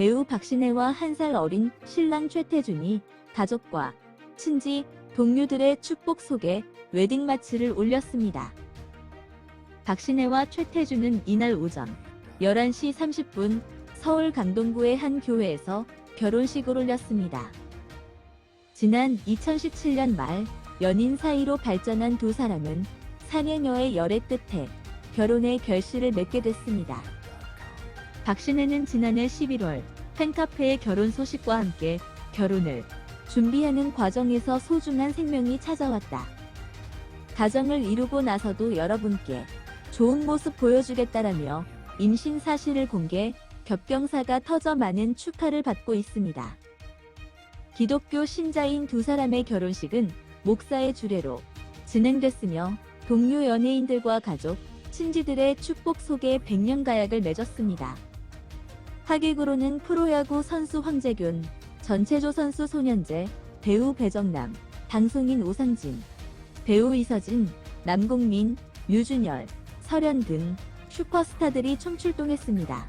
배우 박신혜와 한 살 어린 신랑 최태준이 가족과 친지, 동료들의 축복 속에 웨딩 마치를 올렸습니다. 박신혜와 최태준은 이날 오전 11시 30분 서울 강동구의 한 교회에서 결혼식을 올렸습니다. 지난 2017년 말 연인 사이로 발전한 두 사람은 4년여의 열애 끝에 결혼의 결실을 맺게 됐습니다. 박신혜는 지난해 11월 팬카페의 결혼 소식과 함께 결혼을 준비하는 과정에서 소중한 생명이 찾아왔다. 가정을 이루고 나서도 여러분께 좋은 모습 보여주겠다라며 임신 사실을 공개, 겹경사가 터져 많은 축하를 받고 있습니다. 기독교 신자인 두 사람의 결혼식은 목사의 주례로 진행됐으며 동료 연예인들과 가족, 친지들의 축복 속에 백년 가약을 맺었습니다. 하객으로는 프로야구 선수 황재균, 전체조 선수 손현재, 배우 배정남, 방송인 오상진, 배우 이서진, 남궁민, 류준열, 설현 등 슈퍼스타들이 춤출동했습니다.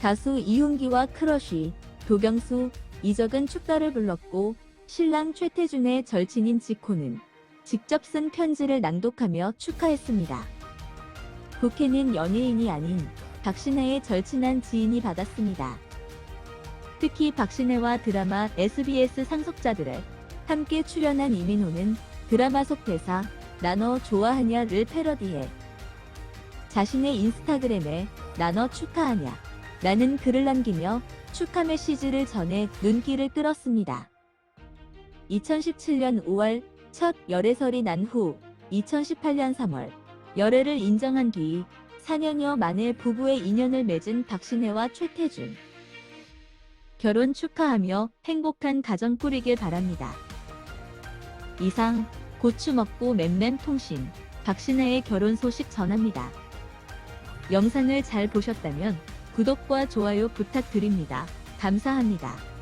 가수 이훈기와 크러쉬, 도경수, 이적은 축가를 불렀고 신랑 최태준의 절친인 지코는 직접 쓴 편지를 낭독하며 축하했습니다. 국회는 연예인이 아닌 박신혜의 절친한 지인이 받았습니다. 특히 박신혜와 드라마 SBS 상속자들에 함께 출연한 이민호는 드라마 속 대사 나너 좋아하냐를 패러디해 자신의 인스타그램에 나너 축하하냐 라는 글을 남기며 축하 메시지를 전해 눈길을 끌었습니다. 2017년 5월 첫 열애설이 난 후 2018년 3월 열애를 인정한 뒤 4년여 만에 부부의 인연을 맺은 박신혜와 최태준. 결혼 축하하며 행복한 가정 꾸리길 바랍니다. 이상 고추 먹고 맴맴 통신 박신혜의 결혼 소식 전합니다. 영상을 잘 보셨다면 구독과 좋아요 부탁드립니다. 감사합니다.